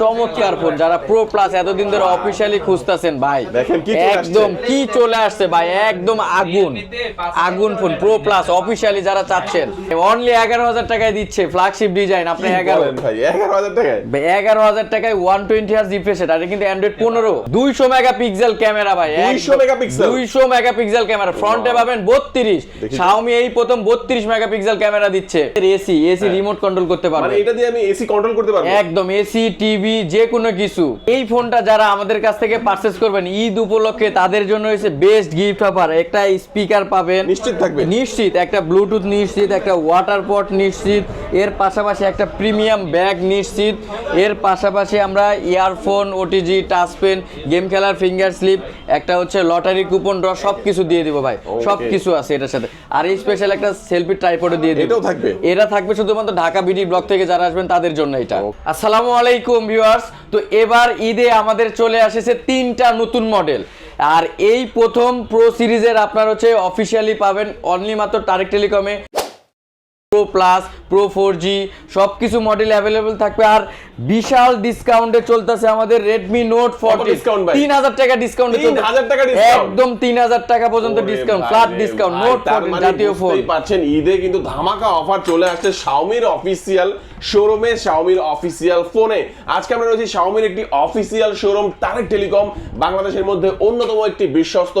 চমৎকার ফোন যারা pro plus এতদিন ধরে অফিসিয়ালি খুঁজতেছেন ভাই। একদম কি চলে আসছে ভাই একদম আগুন আগুন ফোন প্রো প্লাস অফিসিয়ালি যারা চাচ্ছেন। অনলি এগারো হাজার টাকায় দিচ্ছে ফ্ল্যাগশিপ ডিজাইন আপনি এগারো এগারো হাজার টাকায়? ওয়ান টোয়েন্টি হার্স রিফ্রেশ এটা কিন্তু অ্যান্ড্রয়েড পনেরো। দুইশো মেগাপিক্সেল ক্যামেরা ভাই 200 মেগাপিক্সেল? দুইশো মেগাপিক্সেল ক্যামেরা ফ্রন্টে পাবেন বত্রিশ। শাওমি এই প্রথম বত্রিশ মেগাপিক্সেল ক্যামেরা দিচ্ছে। এসি এসি রিমোট কন্ট্রোল করতে মানে পারবে এটা দিয়ে আমি এসি কন্ট্রোল করতে পারব? একদম এসি টিভি যে কোনো কিছু। এই ফোনটা যারা আমাদের কাছ থেকে পারচেস করবেন ঈদ উপলক্ষে তাদের জন্য হচ্ছে বেস্ট গিফট অফার একটা স্পিকার পাবেন। নিশ্চিত থাকবে। নিশ্চিত একটা ব্লুটুথ নিশ্চিত একটা ওয়াটার পট নিশ্চিত এর পাশাপাশি একটা প্রিমিয়াম ব্যাগ নিশ্চিত এর পাশাপাশি আমরা earphone OTG touch pen game খেলার ফিঙ্গার স্লিপ একটা হচ্ছে লটারি কুপন ড্র সব কিছু দিয়ে দিব ভাই। সব কিছু আছে এটার সাথে। আর এই স্পেশাল একটা সেলফি ট্রাইপডও দিয়ে দিব। এটাও থাকবে? এটা থাকবে শুধুমাত্র ঢাকা বিডি ব্লক থেকে যারা আসবেন তাদের জন্য এটা. আসসালামু আলাইকুম। ভিউয়ার্স তো এবার ঈদে আমাদের চলে আসেছে তিনটা নতুন মডেল আর এই প্রথম প্রো সিরিজের আপনার হচ্ছে অফিসিয়ালি পাবেন অনলি মাত্র টারেক টেলিকমে pro plus pro four G সব কিছু মডেল অ্যাভেলেবেল থাকবে। আর বিশাল ডিসকাউন্টে চলতেছে আমাদের রেডমি নোট ফোরটি discount ভাই? তিন হাজার টাকা ডিসকাউন্ট 3000 টাকা discount? একদম তিন হাজার টাকা পর্যন্ত ডিসকাউন্ট ফ্ল্যাট ডিসকাউন্ট নোট তার মানে জাতীয় ফোন পারছেন ঈদে কিন্তু ধামাকা অফার চলে আসছে শাওমির অফিসিয়াল শোরুমে শাওমির অফিসিয়াল ফোনে আজকে আমরা রয়েছি শাওমির একটি অফিসিয়াল শোরুম তারেক টেলিকম বাংলাদেশের মধ্যে অন্যতম একটি বিশ্বস্ত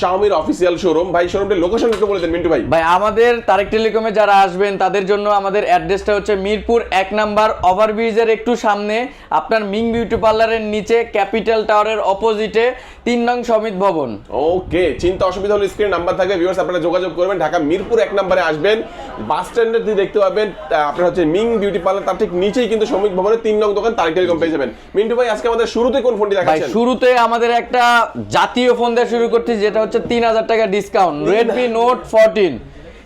শাওমির অফিসিয়াল শোরুম ভাই শোরুমটির লোকেশন একটু বলে দেন মিন্টু ভাই। ভাই আমাদের তারেক টেলিকমে যারা আসবেন তাদের জন্য আমাদের অ্যাড্রেসটা হচ্ছে মিরপুর এক নাম্বার ওভারব্রিজের একটু সামনে আপনার মিং বিউটি পার্লারের নিচে ক্যাপিটাল টাওয়ারের অপোজিটে তিন নং সমিত ভবন। ওকে চিন্তা অসুবিধা হলে স্ক্রিন নাম্বার থাকবে ভিউয়ার্স আপনারা যোগাযোগ করবেন। ঢাকা মিরপুর এক নম্বরে আসবেন। বাস স্ট্যান্ডের দিয়ে দেখতে পাবেন আপনার হচ্ছে মিং বিউটি পার্লার। তার ঠিক নিচেই কিন্তু শ্রমিক ভবনের তিন নং দোকান তারিখ টেলিকম পেয়ে যাবেন। মিন্টু ভাই আজকে আমাদের শুরুতে কোন ফোনটি দেখাচ্ছেন? শুরুতে আমাদের একটা জাতীয় ফোন দিয়ে শুরু করছি যেটা হচ্ছে তিন হাজার টাকা ডিসকাউন্ট রেডমি নোট ফোরটিন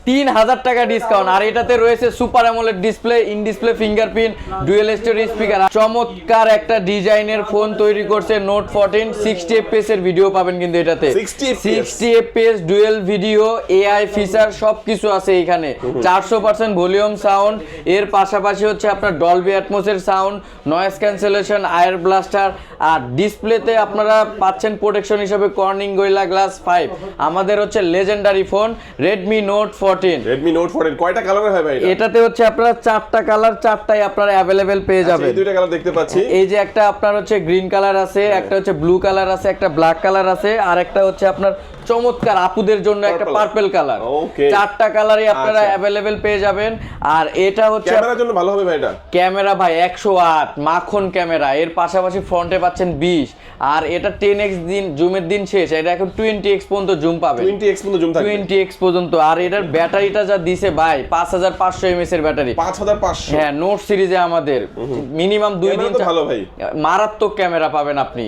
তিন হাজার টাকা ডিসকাউন্ট আর এটাতে রয়েছে super AMOLED display in display fingerprint dual stereo speaker চমৎকার একটা ডিজাইনের ফোন তৈরি করছে নোট ফোরটিন সিক্সটি এফপিএস এর ভিডিও পাবেন কিন্তু এটাতে। 60 FPS sixty FPS dual video AI feature সব কিছু আছে এখানে। চারশো পার্সেন্ট ভলিউম সাউন্ড এর পাশাপাশি হচ্ছে আপনার Dolby অ্যাটমোসের sound noise cancellation IR blaster আর ডিসপ্লেতে আপনারা পাচ্ছেন প্রোটেকশন হিসেবে কর্নিং গোয়েলা গ্লাস ফাইভ আমাদের হচ্ছে legendary phone Redmi note fourteen Redmi note fourteen কয়টা কালারের হয় ভাই এটা? এটাতে হচ্ছে আপনারা চারটা কালার চারটাই আপনারা অ্যাভেলেবেল পেয়ে আচ্ছা, যাবেন। এই দুইটা কালার দেখতে পাচ্ছি। এই যে একটা আপনার হচ্ছে গ্রিন কালার আছে একটা হচ্ছে ব্লু কালার আছে একটা ব্ল্যাক কালার আছে আর একটা হচ্ছে আপনার চমৎকার আপুদের জন্য একটা. Purple colour. চারটা কালারই আপনারা আচ্ছা। অ্যাভেলেবেল পেয়ে যাবেন। আর এটা হচ্ছে ক্যামেরার জন্য ভালো হবে ভাই এটা। ক্যামেরা ভাই একশো আট মাখন ক্যামেরা এর পাশাপাশি ফ্রন্টে পাচ্ছেন বিশ। আর এটা টেন এক্স দিন জুমের দিন শেষ এটা এখন টোয়েন্টি এক্স পর্যন্ত জুম পাবেন। টোয়েন্টি এক্স পর্যন্ত জুম থাকবে। টোয়েন্টি এক্স পর্যন্ত আর এটার ব্যাটারিটা যা দিছে ভাই পাঁচ হাজার পাঁচশো এমএস এর ব্যাটারি। পাঁচ হাজার পাঁচশো। হ্যাঁ নোট সিরিজে আমাদের। মিনিমাম দুই দিন ভালো ভাই। মারাত্মক ক্যামেরা পাবেন আপনি।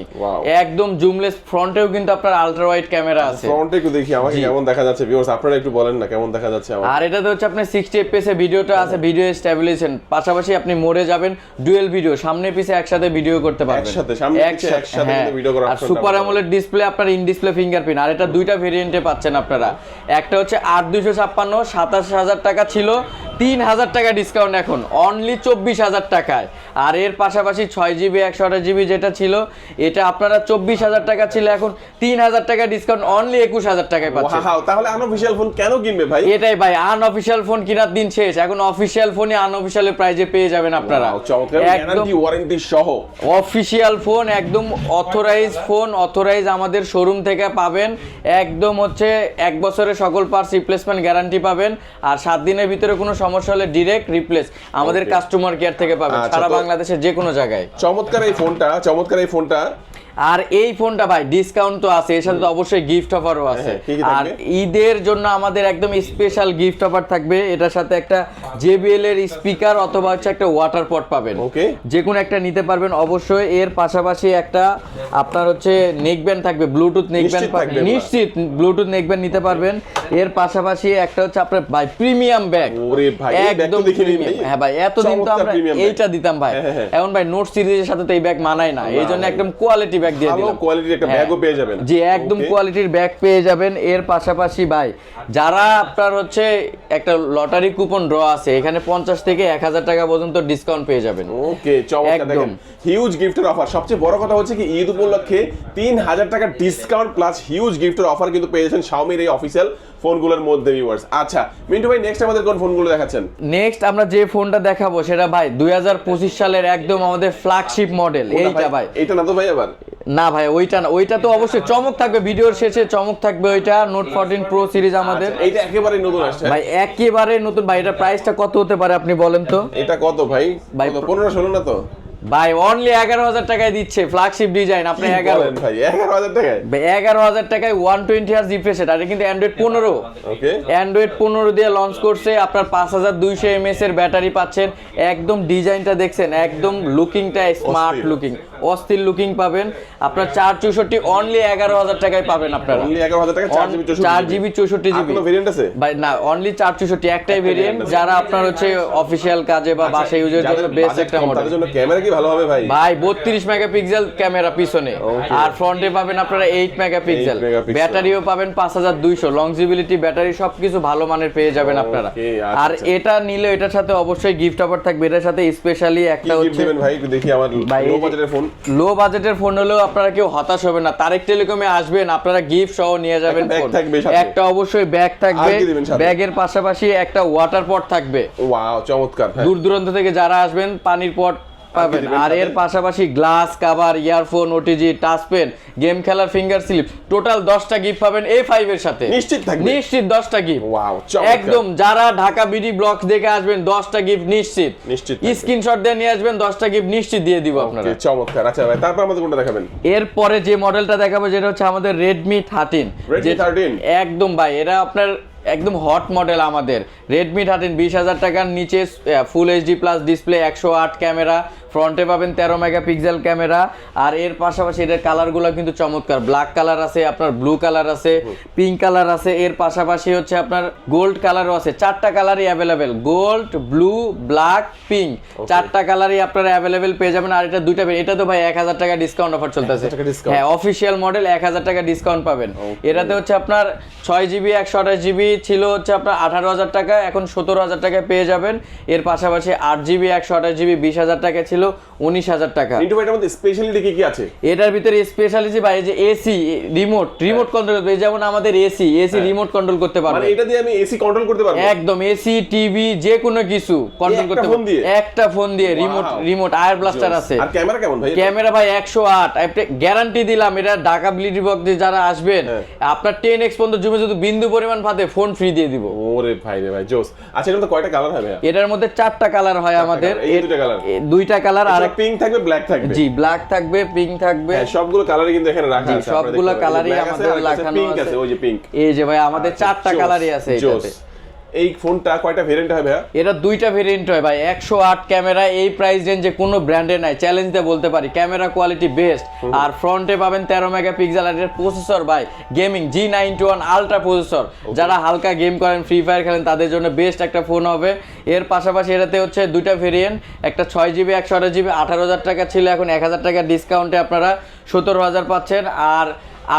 একদম জুমলেস ফ্রন্টেও কিন্তু আপনার আলট্রা ওয়াইড ক্যামেরা আছে। ফ্রন্টে একটু দেখি আমাকে কেমন দেখা যাচ্ছে ভিউয়ার্স আপনারা একটু বলেন না কেমন দেখা যাচ্ছে আমার। আর এটাতে হচ্ছে আপনার সিক্সটি এফপিএস এ ভিডিওটা আছে ভিডিও স্টেবিলাইজেশন পাশাপাশি আপনি মোড়ে যাবেন ডুয়েল ভিডিও সামনে পিছে একসাথে ভিডিও করতে পারবেন। একসাথে, সামনে পিছে একসাথে কিন্তু করার আর সুপার অ্যামোলেড ডিসপ্লে আপনার ইন ডিসপ্লে ফিঙ্গারপ্রিন্ট আর এটা দুইটা ভেরিয়েন্টে পাচ্ছেন আপনারা। একটা হচ্ছে আট দুইশো ছাপ্পান্ন সাতাশ হাজার টাকা ছিল তিন হাজার টাকা ডিসকাউন্ট এখন অনলি চব্বিশ হাজার টাকায়। আর এর পাশাপাশি ছয় জিবি একশো আঠাশ জিবি যেটা ছিল এটা আপনারা চব্বিশ হাজার টাকা ছিল এখন তিন হাজার টাকা ডিসকাউন্ট অনলি একুশ হাজার টাকায় পাচ্ছেন। তাহলে আনঅফিশিয়াল ফোন কেন কিনবে ভাই? এটাই ভাই আনঅফিশিয়াল ফোন কেনার দিন শেষ। এখন অফিসিয়াল ফোনে আনঅফিসিয়াল প্রাইজে পেয়ে যাবেন আপনারা। ওয়ারেন্টি সহ। অফিসিয়াল ফোন একদম অথরাইজ ফোন অথরাইজ আমাদের শোরুম থেকে পাবেন। একদম হচ্ছে এক বছরের সকল পার্টস রিপ্লেসমেন্ট গ্যারান্টি পাবেন। আর সাত দিনের ভিতরে কোনো সমস্যা হলে ডিরেক্ট রিপ্লেস আমাদের কাস্টমার কেয়ার থেকে পাবেন। আচ্ছা, সারা বাংলাদেশের যে কোনো জায়গায়। চমৎকার এই ফোনটা চমৎকার এই ফোনটা। আর এই ফোনটা ভাই ডিসকাউন্ট তো আছে এর সাথে তো অবশ্যই গিফট অফারও আছে। হ্যাঁ, কি আর ঈদের জন্য আমাদের একদম স্পেশাল গিফট অফার থাকবে এটার সাথে একটা জেবিএল এর স্পিকার অথবা হচ্ছে একটা ওয়াটার পট পাবেন। Okay. যে কোনো একটা নিতে পারবেন অবশ্যই এর পাশাপাশি একটা আপনার হচ্ছে নেক ব্যান্ড থাকবে ব্লুটুথ নেক ব্যান্ড নিশ্চিত ব্লুটুথ নেক ব্যান্ড নিতে পারবেন। এর পাশাপাশি একটা হচ্ছে আপনার ভাই প্রিমিয়াম ব্যাগ ওরে ভাই, একদম। হ্যাঁ ভাই এতদিন তো আমরা এইটা দিতাম ভাই। হ্যাঁ, হ্যাঁ, হ্যাঁ। এখন ভাই নোট সিরিজের সাথে তো এই ব্যাগ মানায় না এই জন্য একদম কোয়ালিটি ব্যাগ দিয়ে দিলাম। কোয়ালিটির একটা। ব্যাগও পেয়ে যাবেন। জি একদম কোয়ালিটির ব্যাগ পেয়ে যাবেন। এর পাশাপাশি ভাই যারা আপনার হচ্ছে একটা লটারি কুপন ড্র আছে এখানে পঞ্চাশ থেকে এক হাজার টাকা পর্যন্ত ডিসকাউন্ট পেয়ে যাবেন। ওকে চমৎকার। দেখেন। হিউজ গিফটের অফার সবচেয়ে বড় কথা হচ্ছে কি ঈদ উপলক্ষে তিন হাজার টাকার ডিসকাউন্ট প্লাস হিউজ গিফটের অফার কিন্তু পেয়ে যাচ্ছেন শাওমির এই অফিসিয়াল ফোনগুলোর মধ্যে ভিউয়ার্স আচ্ছা মিন্টু ভাই নেক্সট আমাদের কোন ফোনগুলো দেখাচ্ছেন? নেক্সট আমরা যে ফোনটা দেখাবো সেটা ভাই দুই সালের একদম আমাদের ফ্ল্যাগশিপ মডেল এইটা ভাই? এইটা না তো ভাই আবার? না ভাই ওইটা না ওইটা তো অবশ্যই চমক থাকবে ভিডিওর শেষে চমক থাকবে ওইটা নোট ফোরটিন প্রো সিরিজ আমাদের। আচ্ছা, এইটা একেবারে নতুন আসছে। ভাই একেবারে নতুন। ভাই এটা প্রাইসটা কত হতে পারে আপনি বলেন তো? এটা কত ভাই? ভাই, কত? পনেরো ষোলো না তো? ভাই অনলি এগারো হাজার টাকায় দিচ্ছে ফ্ল্যাগশিপ ডিজাইন আপনি এগারো ভাই এগারো হাজার টাকায়? এগারো হাজার টাকায় ওয়ান টোয়েন্টি হার্স রিফ্রেশ এটা কিন্তু অ্যান্ড্রয়েড পনেরো। অ্যান্ড্রয়েড পনেরো দিয়ে লঞ্চ করছে আপনার পাঁচ হাজার দুইশো এমএস এর ব্যাটারি পাচ্ছেন। একদম ডিজাইনটা দেখছেন একদম লুকিংটা স্মার্ট লুকিং অস্থির লুকিং পাবেন। আপনার চার চৌষট্টি অনলি এগারো হাজার টাকায় পাবেন আপনারা। চার জিবি চৌষট্টি জিবি ভাই না অনলি চার চৌষট্টি একটাই ভেরিয়েন্ট যারা আপনার হচ্ছে অফিসিয়াল কাজে বা বাসা ইউজের জন্য বেস্ট একটা মডেল ক্যামেরা কি ভালো হবে ভাই। ভাই বত্রিশ মেগাপিক্সেল ক্যামেরা পিছনে। আর ফ্রন্টে পাবেন আপনারা এইট মেগাপিক্সেল। ব্যাটারিও পাবেন পাঁচ হাজার দুইশো। লংজিবিলিটি ব্যাটারি সবকিছু ভালো মানের পেয়ে যাবেন আপনারা। আচ্ছা, আর। এটা নিলে এটার সাথে অবশ্যই গিফট অফার থাকবে। এটার সাথে স্পেশালি একটা হচ্ছে দিবেন ভাই? দেখি আমার লো বাজেটের ফোন লো বাজেটের ফোন হলেও আপনারা কেউ হতাশ হবে না। তারেক টেলিকমে আসবেন আপনারা গিফট সহ নিয়ে যাবেন ফোন একটা অবশ্যই ব্যাগ থাকবে? ব্যাগের পাশাপাশি একটা ওয়াটার পট থাকবে। ওয়াও চমৎকার হ্যাঁ। দূর দূরান্ত থেকে যারা আসবেন পানির পট পাবেন। আর এর পাশাপাশি glass cover earphone OTG touch pen game খেলার ফিঙ্গার স্লিপ টোটাল দশটা গিফট পাবেন এ ফাইভ এর সাথে। নিশ্চিত থাকবে? নিশ্চিত দশটা গিফট ওয়াও একদম যারা ঢাকা বিডি ব্লক দেখে আসবেন দশটা গিফট নিশ্চিত। নিশ্চিত স্ক্রিনশট দিয়ে নিয়ে আসবেন দশটা গিফট নিশ্চিত দিয়ে দিব আপনারা। চমৎকার। আচ্ছা ভাই তারপর আমাদের কোনটা দেখাবেন? এরপরে যে মডেলটা দেখাবো যেটা হচ্ছে আমাদের রেডমি থার্টিন Redmi 13? একদম ভাই এরা আপনার একদম হট মডেল আমাদের। রেডমি থার্টিন বিশ হাজার টাকার নিচে ফুল এইচডি প্লাস ডিসপ্লে একশো আট ক্যামেরা ফ্রন্টে পাবেন তেরো মেগাপিক্সেল ক্যামেরা আর এর পাশাপাশি এটার কালারগুলো কিন্তু চমৎকার। ব্ল্যাক কালার আছে আপনার ব্লু কালার আছে পিঙ্ক কালার আছে এর পাশাপাশি হচ্ছে আপনার গোল্ড কালারও আছে। চারটা কালারই available gold blue black pink চারটা কালারই আপনারা অ্যাভেলেবেল পেয়ে যাবেন আর এটা দুইটা এটা তো ভাই এক হাজার টাকা ডিসকাউন্ট অফার চলতেছে। 1000 টাকা discount? হ্যাঁ অফিসিয়াল মডেল এক হাজার টাকা ডিসকাউন্ট পাবেন। এটাতে হচ্ছে আপনার ছয় জিবি একশো আঠাশ জিবি ছিল হচ্ছে আপনার আঠারো হাজার টাকা এখন সতেরো হাজার টাকায় পেয়ে যাবেন। এর পাশাপাশি আট জিবি একশো আঠাশ জিবি বিশ হাজার টাকা ছিল। উনিশ হাজার টাকা। ইন্টু ভাইটার মধ্যে স্পেশালিটি কি কি আছে? এটার ভিতরে স্পেশালিটি ভাই যে এসি রিমোট রিমোট কন্ট্রোল করতে যেমন আমাদের এসি এসি রিমোট কন্ট্রোল করতে মানে এটা দিয়ে আমি এসি কন্ট্রোল করতে পারব? একদম এসি টিভি যে কোনো কিছু কন্ট্রোল করতে পারবে? একটা ফোন দিয়ে রিমোট রিমোট আয়ার ব্লাস্টার আছে। আর ক্যামেরা কেমন ভাই? ক্যামেরা ভাই একশো আট। গ্যারান্টি দিলাম এটা ঢাকা বিলিটি বক্স যারা আসবেন হ্যাঁ। আপনার টেন এক্স পর্যন্ত জুমে যদি বিন্দু পরিমাণ ফাতে ফোন ফ্রি দিয়ে দিব। ওরে ভাই রে ভাই জোস। আচ্ছা এর মধ্যে কয়টা কালার হবে এটার মধ্যে চারটা কালার হয় আমাদের। এই দুইটা? এ- দুইটা কালার আর এক- পিঙ্ক থাকবে ব্ল্যাক থাকবে। জি ব্ল্যাক থাকবে পিঙ্ক থাকবে। হ্যাঁ সবগুলো কালারই কিন্তু এখানে রাখা আছে সবগুলো কালারই আমাদের আর লাগানো আছে। আছে ওই যে পিঙ্ক এই যে ভাই আমাদের চারটা কালারই আছে এটাতে। এই ফোনটা কয়টা ভেরিয়েন্ট হবে ভাইয়া? এটা দুইটা ভেরিয়েন্ট হয় ভাই একশো আট ক্যামেরা এই প্রাইস রেঞ্জে কোনো ব্র্যান্ডে নাই চ্যালেঞ্জ দিয়ে বলতে পারি ক্যামেরা কোয়ালিটি বেস্ট আর ফ্রন্টে পাবেন তেরো মেগাপিক্সেল আর প্রসেসর ভাই gaming G ninety one ultra processor যারা হালকা গেম করেন ফ্রি ফায়ার খেলেন তাদের জন্য বেস্ট একটা ফোন হবে। এর পাশাপাশি এটাতে হচ্ছে দুইটা ভেরিয়েন্ট একটা ছয় জিবি একশো আঠাশ জিবি আঠারো হাজার টাকা ছিল এখন এক হাজার টাকা ডিসকাউন্টে আপনারা সতেরো হাজার পাচ্ছেন। আর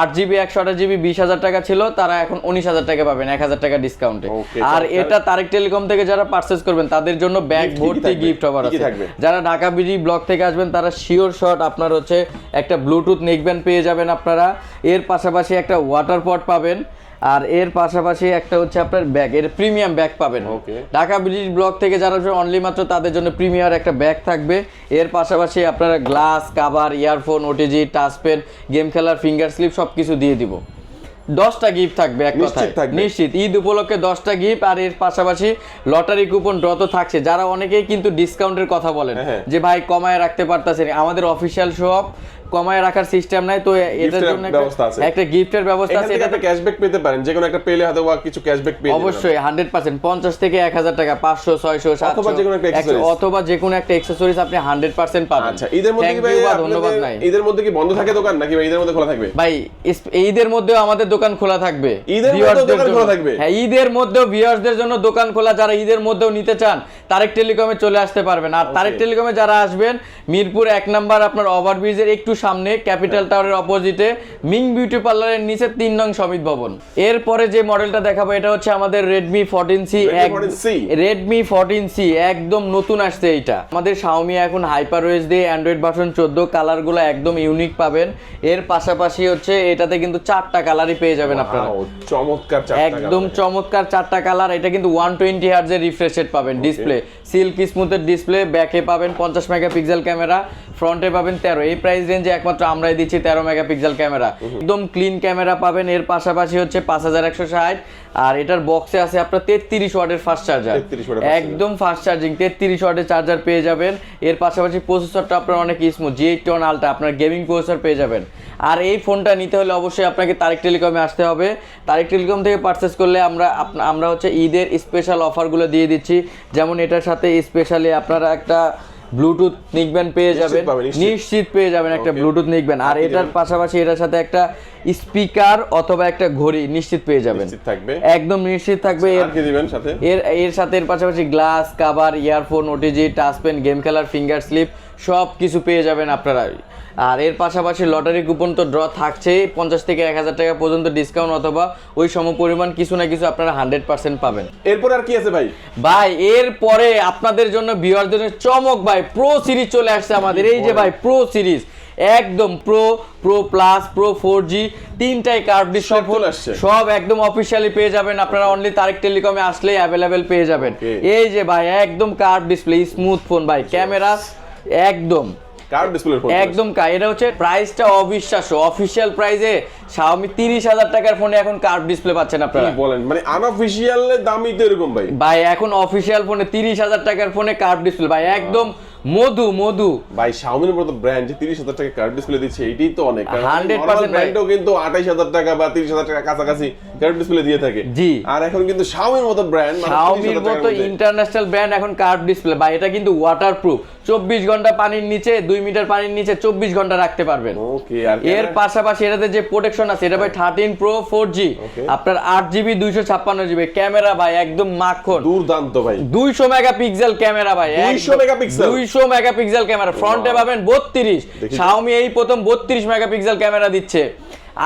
আট জিবি একশো আঠাশ জিবি বিশ হাজার টাকা ছিল তারা এখন উনিশ হাজার টাকা পাবেন এক হাজার টাকা ডিসকাউন্টে আর এটা তারেক টেলিকম থেকে যারা পারচেস করবেন তাদের জন্য ব্যাগ ভর্তি গিফট অফার আছে। যারা ঢাকা বিজি ব্লক থেকে আসবেন তারা শিওর শট আপনার হচ্ছে একটা ব্লুটুথ নেকব্যান্ড পেয়ে যাবেন আপনারা। এর পাশাপাশি একটা ওয়াটার পট পাবেন। আর এর পাশাপাশি একটা হচ্ছে আপনার ব্যাগ এর প্রিমিয়াম ব্যাগ পাবেন. ঢাকা বিডি ব্লক থেকে যারা অনলি মাত্র তাদের জন্য প্রিমিয়ার একটা ব্যাগ থাকবে। এর পাশাপাশি আপনারা glass cover earphone OTG touch pen game খেলার ফিঙ্গার স্লিপ সব কিছু দিয়ে দিব। দশটা গিফট থাকবে এক নিশ্চিত কথায়। নিশ্চিত। ঈদ উপলক্ষে দশটা গিফট আর এর পাশাপাশি লটারি কুপন ড্র তো থাকছে। যারা অনেকেই কিন্তু ডিসকাউন্টের কথা বলেন হ্যাঁ, হ্যাঁ। যে ভাই কমায় রাখতে পারতেছেন আমাদের অফিসিয়াল শপ কমায় রাখার সিস্টেম নাই তো এটার জন্য ব্যবস্থা আছে। একটা- গিফটের ব্যবস্থা আছে এটা ক্যাশব্যাক পেতে পারেন। যে কোনো একটা পেলে হয়তো বা কিছু ক্যাশব্যাক পেয়ে অবশ্যই হান্ড্রেড পার্সেন্ট পঞ্চাশ থেকে এক হাজার টাকা পাঁচশো ছয়শো অথবা যেকোনো একটা accessories। অথবা যে কোনো একটা এক্সেসরিজ আপনি হান্ড্রেড পার্সেন্ট পাবেন। আচ্ছা ঈদের মধ্যে কি ভাই ধন্যবাদ নাই। ঈদের মধ্যে কি বন্ধ থাকে দোকান নাকি ভাই ঈদের মধ্যে খোলা থাকবে? ভাই ঈদের মধ্যেও আমাদের দোকান খোলা থাকবে। ঈদের মধ্যেও দোকান খোলা থাকবে? হ্যাঁ ঈদের মধ্যেও ভিউয়ার্সদের জন্য দোকান খোলা যারা ঈদের মধ্যেও নিতে চান তারেক টেলিকমে চলে আসতে পারবেন। আর তারেক টেলিকমে যারা আসবেন মিরপুর এক নাম্বার আপনার ওভারব্রিজের একটু সামনে ক্যাপিটাল টাওয়ারের অপোজিটে মিং বিউটি পার্লারের নিচে তিন নং সমিত ভবন। এরপরে যে মডেলটা দেখাবো এটা হচ্ছে আমাদের Redmi fourteen C Redmi fourteen C একদম নতুন আসছে এইটা। আমাদের শাওমি এখন হাইপার ওয়েস দিয়ে অ্যান্ড্রয়েড ভার্সন চোদ্দ কালারগুলো একদম ইউনিক পাবেন। এর পাশাপাশি হচ্ছে এটাতে কিন্তু চারটা কালারই পেয়ে যাবেন আপনারা। চমৎকার একদম চমৎকার চারটা কালার এটা কিন্তু ওয়ান টোয়েন্টি হার্জের রিফ্রেশ রেট পাবেন ডিসপ্লে সিল্ক স্মুথের ডিসপ্লে ব্যাকে পাবেন পঞ্চাশ মেগাপিক্সেল ক্যামেরা ফ্রন্টে পাবেন তেরো। এই প্রাইস রেঞ্জে একমাত্র আমরাই দিচ্ছি তেরো মেগাপিক্সেল ক্যামেরা। একদম ক্লিন ক্যামেরা পাবেন এর পাশাপাশি হচ্ছে পাঁচ হাজার একশো ষাট। আর এটার বক্সে আছে আপনার তেত্রিশ ওয়াটের ফাস্ট চার্জার 33 watt এর fast একদম ফাস্ট চার্জিং তেত্রিশ ওয়াটের চার্জার পেয়ে যাবেন। এর পাশাপাশি প্রসেসরটা আপনার অনেক smooth G eight one ultra আপনার গেমিং প্রসেসর পেয়ে যাবেন। আর এই ফোনটা নিতে হলে অবশ্যই আপনাকে তারেক টেলিকমে আসতে হবে। তারেক টেলিকম থেকে পারচেস করলে আমরা আমরা হচ্ছে ঈদের স্পেশাল অফারগুলো দিয়ে দিচ্ছি। যেমন এটার সাথে স্পেশালি আপনারা একটা ব্লুটুথ নিকবেন পেয়ে যাবেন। নিশ্চিত। পেয়ে যাবেন একটা ব্লুটুথ নিকবেন আর এটার পাশাপাশি এটার সাথে একটা স্পিকার অথবা একটা ঘড়ি নিশ্চিত পেয়ে যাবেন। থাকবে। একদম নিশ্চিত থাকবে। এর কি দিবেন সাথে? এর এর সাথে এর পাশাপাশি glass cover earphone OTG touch pen game খেলার ফিঙ্গার স্লিপ সব কিছু পেয়ে যাবেন আপনারা। আর এর পাশাপাশি লটারি কুপন তো ড্র থাকছেই পঞ্চাশ থেকে এক হাজার টাকা পর্যন্ত ডিসকাউন্ট অথবা ওই সম পরিমাণ কিছু না কিছু আপনারা হান্ড্রেড পার্সেন্ট পাবেন। এরপর আর কি আছে ভাই? ভাই এর পরে আপনাদের জন্য ভিউয়ারদের জন্য চমক ভাই প্রো সিরিজ চলে আসছে আমাদের। এই যে ভাই প্রো সিরিজ একদম pro pro plus pro four G তিনটাই কার্ভ ডিসপ্লে সব। সব একদম অফিসিয়ালি পেয়ে যাবেন। আপনারা অনলি তারেক টেলিকমে আসলেই অ্যাভেলেবেল পেয়ে যাবেন। এই যে ভাই একদম কার্ভ ডিসপ্লে স্মুথ ফোন ভাই ক্যামেরা একদম। ডিসপ্লে একদম কা এটা হচ্ছে প্রাইসটা অবিশ্বাস্য। অফিসিয়াল প্রাইসে Xiaomi তিরিশ হাজার টাকার ফোনে এখন কার্ভ ডিসপ্লে পাচ্ছেন আপনারা? কি বলেন? মানে আনঅফিশিয়াল দামই তো এরকম ভাই। ভাই এখন অফিসিয়াল ফোনে তিরিশ হাজার টাকার ফোনে কার্ভ ডিসপ্লে ভাই একদম মধু মধু। ভাই শাওমির মতো ব্র্যান্ড যে তিরিশ হাজার টাকা কার্ড ডিসপ্লে দিচ্ছে এইটাই তো অনেক। 100% ভাই। ব্র্যান্ডও কিন্তু আঠাইশ হাজার টাকা বা তিরিশ হাজার টাকা কাছাকাছি কার্ড ডিসপ্লে দিয়ে থাকে। জি। আর এখন কিন্তু শাওমির মতো ব্র্যান্ড শাওমির মতো ইন্টারন্যাশনাল ব্র্যান্ড এখন কার্ভ ডিসপ্লে ভাই এটা কিন্তু ওয়াটারপ্রুফ ঘণ্টা পানির নিচে মিটার পানির নিচে চব্বিশ ঘণ্টা রাখতে পারবেন। ওকে আর এর পাশাপাশি এটাতে যে প্রোটেকশন আছে এটা ভাই থার্টিন প্রো ফোর জি আপনার আট জিবি দুইশো ছাপ্পান্ন জিবি ক্যামেরা ভাই একদম মাখন। দুর্দান্ত ভাই। দুইশো মেগাপিক্সেল ক্যামেরা ভাই 200 মেগাপিক্সেল? দুইশো মেগাপিক্সেল ক্যামেরা ফ্রন্টে. পাবেন বত্রিশ। শাওমি এই প্রথম বত্রিশ মেগাপিক্সেল ক্যামেরা দিচ্ছে।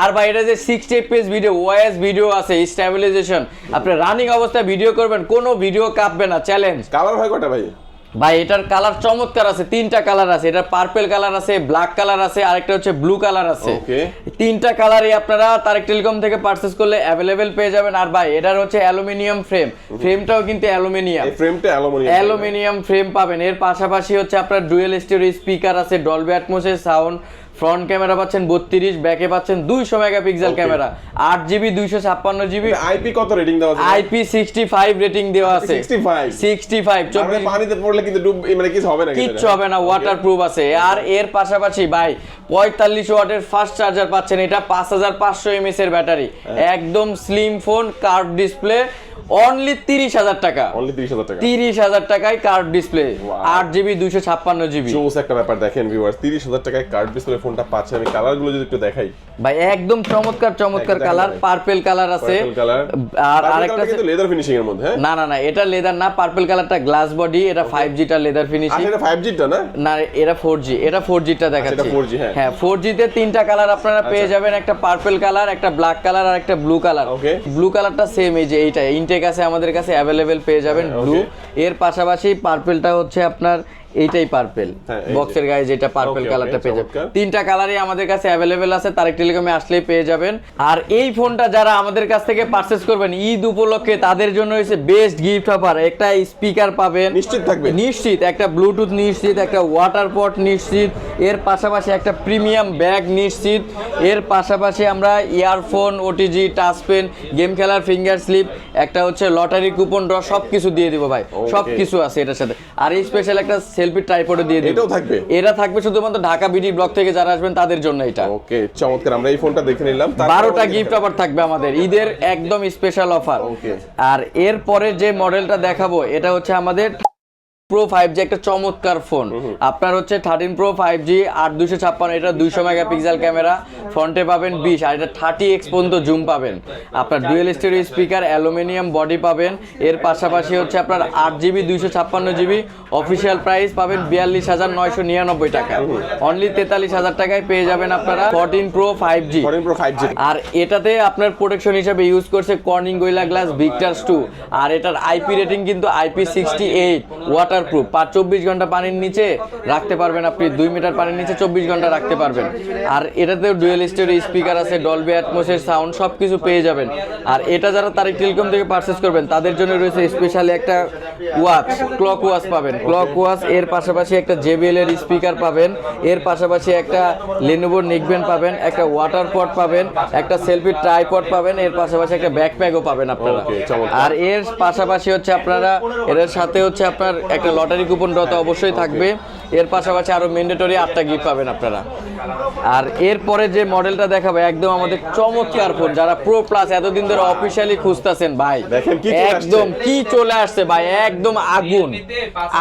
আর ভাই এটা যে sixty FPS video OIS video আছে স্টেবিলাইজেশন আপনি রানিং অবস্থায় ভিডিও করবেন কোনো ভিডিও কাঁপবে না চ্যালেঞ্জ কালার হয় কটা ভাই? ভাই এটার কালার চমৎকার আছে তিনটা কালার আছে এটার পার্পল কালার আছে ব্ল্যাক কালার আছে আরেকটা হচ্ছে ব্লু কালার আছে. তিনটা কালারই আপনারা তারেক টেলিকম থেকে পারচেস করলে অ্যাভেলেবেল পেয়ে যাবেন। আর ভাই এটার হচ্ছে অ্যালুমিনিয়াম ফ্রেম ফ্রেমটাও কিন্তু অ্যালুমিনিয়াম। এই ফ্রেমটা অ্যালুমিনিয়াম অ্যালুমিনিয়াম ফ্রেম পাবেন। এর পাশাপাশি হচ্ছে আপনার ডুয়েল স্টিরিও স্পিকার আছে ডলবি অ্যাটমোসের সাউন্ড ফ্রন্ট ক্যামেরা পাচ্ছেন বত্রিশ ব্যাকে পাচ্ছেন দুইশো মেগাপিক্সেল. ক্যামেরা আট জিবি দুইশো ছাপ্পান্ন জিবি আইপি কত রেটিং দেওয়া আছে? আইপি সিক্সটি ফাইভ রেটিং দেওয়া আছে। 65 সিক্সটি ফাইভ মানে চব্বিশ পানিতে পড়লে কিন্তু ডুব মানে কিছু হবে না কিচ্ছু হবে না ওয়াটার প্রুফ আছে। আর এর পাশাপাশি ভাই পঁয়তাল্লিশ ওয়াটের ফাস্ট চার্জার পাচ্ছেন। এটা পাঁচ হাজার পাঁচশো এমএস এর ব্যাটারি একদম slim phone curve display only তিরিশ হাজার টাকা। অনলি 30000 টাকা। তিরিশ হাজার টাকায় কার্ভ ডিসপ্লে আট জিবি দুইশো ছাপ্পান্ন জিবি জোস একটা ব্যাপার দেখেন ভিউয়ার্স 30000 টাকায় কার্ড ডিসপ্লে ফোনটা পাচ্ছেন। আমি কালারগুলো যদি একটু দেখাই। ভাই একদম চমৎকার চমৎকার কালার পার্পেল কালার আছে। আর আরেকটা কিন্তু লেদার ফিনিশিং এর মধ্যে হ্যাঁ? না না না এটা লেদার না পার্পল কালারটা গ্লাস বডি এটা জিটা লেদার ফিনিশিং এটা 5G টা না? না এটা ফোর জি এটা ফোর জিটা দেখাচ্ছে। 4G হ্যাঁ। হ্যাঁ জিতে তিনটা কালার আপনারা পেয়ে আচ্ছা। যাবেন একটা পার্পল কালার একটা ব্ল্যাক কালার আর একটা ব্লু কালার. ব্লু কালারটা সেম এই যে এইটা ইনটেক আছে আমাদের কাছে অ্যাভেলেবেল পেয়ে যাবেন হ্যাঁ, ব্লু এর পাশাপাশি পার্পেলটা হচ্ছে আপনার এইটাই পার্পল হ্যাঁ। বক্সের গায়ে যেটা পার্পেল কালারটা পেয়ে যাবেন তিনটা কালারই আমাদের কাছে অ্যাভেলেবেল আছে তারেক টেলিকমে আসলেই পেয়ে যাবেন। আর এই ফোনটা যারা আমাদের কাছ থেকে পারচেস করবেন ঈদ উপলক্ষে তাদের জন্য হচ্ছে বেস্ট গিফট অফার একটা স্পিকার পাবেন। নিশ্চিত থাকবে। নিশ্চিত একটা ব্লুটুথ নিশ্চিত একটা ওয়াটার পট নিশ্চিত এর পাশাপাশি একটা প্রিমিয়াম ব্যাগ নিশ্চিত এর পাশাপাশি আমরা earphone OTG touch pen game খেলার ফিঙ্গার স্লিপ একটা হচ্ছে লটারি কুপন ড্র সব কিছু দিয়ে দিব ভাই। সব কিছু আছে এটার সাথে। আর এই স্পেশাল একটা সেলফি ট্রাইপডও দিয়ে দিই এটাও থাকবে? এটা থাকবে শুধুমাত্র ঢাকা বিডি ব্লক থেকে যারা আসবেন তাদের জন্য এটা। ওকে চমৎকার আমরা এই ফোনটা দেখে নিলাম। তারপর বারোটা আমাদের গিফট অফার থাকবে আমাদের ঈদের একদম স্পেশাল অফার ওকে। আর এরপরে যে মডেলটা দেখাবো এটা হচ্ছে আমাদের প্রো ফাইভ জি একটা চমৎকার ফোন আপনার হচ্ছে থার্টিন প্রো ফাইভ জি আট দুশো ছাপ্পান্ন এটা দুইশো মেগাপিক্সেল ক্যামেরা ফ্রন্টে পাবেন বিশ আর এটা থার্টি এক্স পর্যন্ত জুম পাবেন। আপনার dual stereo speaker aluminium body পাবেন। এর পাশাপাশি হচ্ছে আপনার আট জিবি দুইশো ছাপ্পান্ন জিবি অফিসিয়াল প্রাইস পাবেন বিয়াল্লিশ হাজার নয়শো নিরানব্বই টাকা। অনলি তেতাল্লিশ হাজার টাকায় পেয়ে যাবেন আপনারা ফোরটিন প্রো ফাইভ জি আর এটাতে আপনার প্রোটেকশন হিসেবে ইউজ করছে Corning Gorilla glass Victus two আর এটার আইপি রেটিং কিন্তু IP sixty eight waterproof per চব্বিশ ঘণ্টা পানির নিচে রাখতে পারবেন আপনি দুই মিটার পানির নিচে চব্বিশ ঘণ্টা রাখতে পারবেন। আর এটাতেও ডুয়েল স্টোরি স্পিকার আছে ডলবি অ্যাটমোসের সাউন্ড সব কিছু পেয়ে যাবেন। আর এটা যারা তারিক টেলিকম থেকে পারচেস করবেন তাদের জন্য রয়েছে স্পেশালি একটা ওয়াচ ক্লক ওয়াচ পাবেন। ক্লক ওয়াচ এর পাশাপাশি একটা জেবিএল এর স্পিকার পাবেন। এর পাশাপাশি একটা লেনোভোর নেকব্যান্ড পাবেন একটা ওয়াটার পট পাবেন একটা সেলফি ট্রাইপড পাবেন এর পাশাপাশি একটা ব্যাকপ্যাকও পাবেন আপনারা। আর এর পাশাপাশি হচ্ছে আপনারা এর সাথে হচ্ছে আপনার একটা লটারি কুপন তো অবশ্যই থাকবে। এর পাশাপাশি আরও ম্যান্ডেটরি আটটা গিফট পাবেন আপনারা। আর এরপরে যে মডেলটা দেখাবো একদম আমাদের চমৎকার ফোন। যারা প্রো প্লাস এতদিন ধরে অফিসিয়ালি খুঁজতেছেন ভাই। একদম কি চলে আসছে ভাই একদম আগুন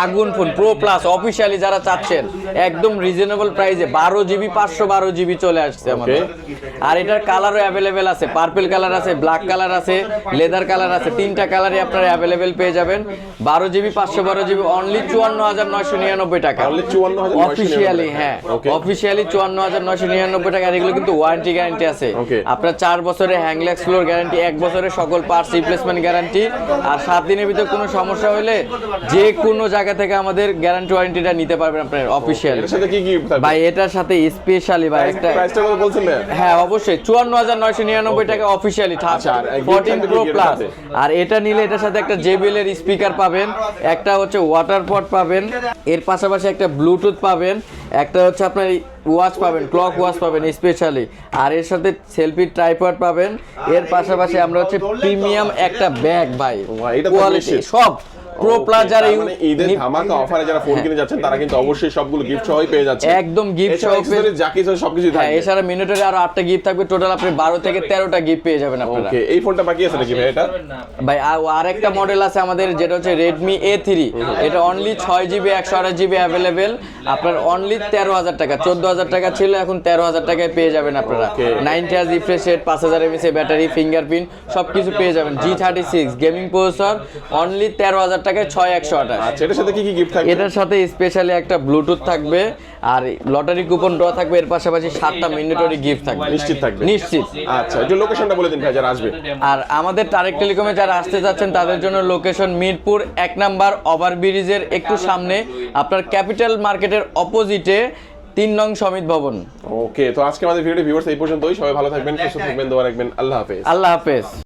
আগুন ফোন প্রো প্লাস অফিসিয়ালি যারা চাচ্ছেন একদম রিজনেবল প্রাইসে বারো জিবি পাঁচশো বারো জিবি চলে আসছে আমাদের। আর এটার কালারও অ্যাভেলেবেল আছে। পার্পল কালার আছে ব্ল্যাক কালার আছে লেদার কালার আছে তিনটা কালারই আপনারা অ্যাভেলেবেল পেয়ে যাবেন। বারো জিবি পাঁচশো বারো জিবি অনলি চুয়ান্ন হাজার নয়শো নিরানব্বই টাকা। Only 54,999 অফিসিয়ালি হ্যাঁ অফিসিয়ালি চুয়ান্ন হাজার নয়শো নিরানব্বই টাকা। এগুলো কিন্তু ওয়ারেন্টি গ্যারান্টি আছে। আপনার চার বছরের ফ্লোর গ্যারান্টি এক বছরের সকল পার্টস রিপ্লেসমেন্ট গ্যারান্টি আর সাত দিনের ভিতরে কোনো সমস্যা হলে যে কোনো জায়গা থেকে আমাদের গ্যারান্টি ওয়ারেন্টিটা নিতে পারবেন আপনার অফিসিয়ালি ভাই এটার সাথে স্পেশালি ভাই একটা হ্যাঁ অবশ্যই। চুয়ান্ন হাজার নয়শো নিরানব্বই টাকা অফিসিয়ালি ফোরটিন প্রো প্লাস আর এটা নিলে এটার সাথে একটা জেবিএল এর স্পিকার পাবেন। একটা হচ্ছে ওয়াটার পট পাবেন। এর পাশাপাশি একটা ব্লুটুথ পাবেন। একটা হচ্ছে আপনার ওয়াচ পাবেন ক্লক ওয়াচ পাবেন স্পেশালি। আর এর সাথে সেলফি ট্রাইপড পাবেন। এর পাশাপাশি আমরা হচ্ছে প্রিমিয়াম একটা ব্যাগ ভাই। এটা কোয়ালিটি সব। প্রো প্লাস Okay, যারা মানে ঈদের ধামাকা অফারে যারা ফোন কিনে যাচ্ছেন তারা কিন্তু অবশ্যই সবগুলো গিফট সহই পেয়ে যাচ্ছে একদম gift সহ পেয়ে- যা কিছু সবকিছু হ্যাঁ থাকবে। এছাড়া মিনিটের আরও আটটা গিফট থাকবে টোটাল আপনি বারো থেকে তেরোটা গিফট পেয়ে যাবেন আপনারা। ওকে এই ফোনটা বাকি আছে নাকি ভাই এটা? ভাই আর আরেকটা মডেল আছে আমাদের যেটা হচ্ছে রেডমি এ থ্রি এটা অনলি ছয় জিবি একশো আঠাশ জিবি অ্যাভেলেবেল আপনার অনলি তেরো হাজার টাকা চোদ্দ হাজার টাকা ছিল এখন তেরো হাজার টাকায় পেয়ে যাবেন আপনারা। Okay. নাইনটি হাজ রিফ্রেশ রেট পাঁচ হাজার এমএস ব্যাটারি ফিঙ্গারপ্রিন্ট সব কিছু পেয়ে যাবেন। G thirty six gaming processor only তেরো হাজার টাকায় ছয় একশো আঠাশ। আচ্ছা এটার সাথে কি কি গিফট থাকবে? এটার সাথে স্পেশালি একটা ব্লুটুথ থাকবে আর লটারি কুপন ড্র থাকবে এর পাশাপাশি সাতটা মিনিটরি গিফট থাকবে। নিশ্চিত থাকবে। নিশ্চিত। আচ্ছা একটু লোকেশনটা বলে দিন ভাই যারা আসবে। আর আমাদের তারেক টেলিকমে যারা আসতে যাচ্ছেন তাদের জন্য লোকেশন মিরপুর এক নাম্বার ওভার ব্রিজের একটু সামনে। আপনার ক্যাপিটাল মার্কেটের অপোজিটে তিন নং সমিত ভবন। ওকে তো আজকে আমাদের ভিডিওটি ভিউয়ার্স এই পর্যন্তই। সবাই ভালো থাকবেন সুস্থ থাকবেন দোয়া রাখবেন। আল্লাহ হাফেজ। আল্লাহ হাফেজ।